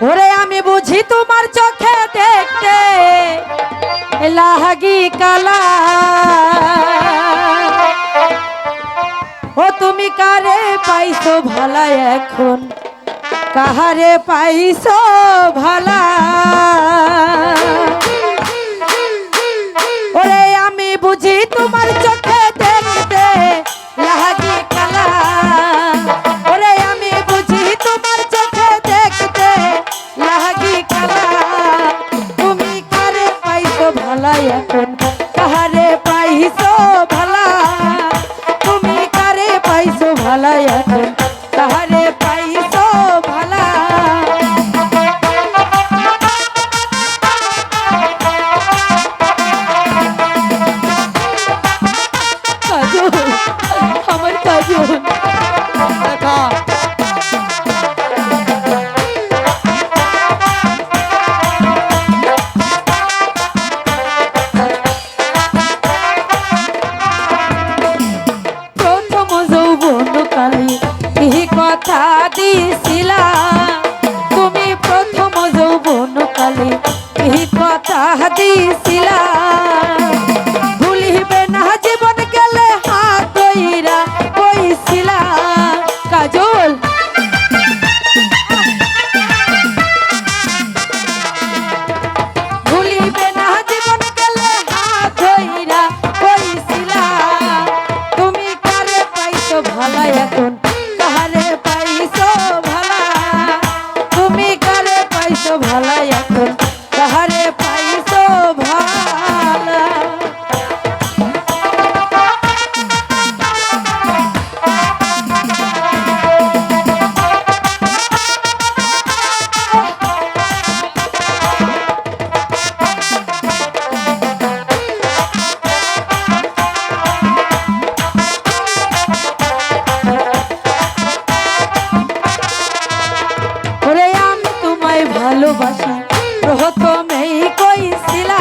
ওরে আমি বুঝি তোমার চোখে দেখতে লাহাগি কালা। ও তুমি কারে পাইছো ভালা এখন? কাহারে পাইছো ভালো Thank you. কথা দিছিলা তুমি প্রথম যৌবন কালে ভালো ভালোবাসা। প্রথমেই কইছিলা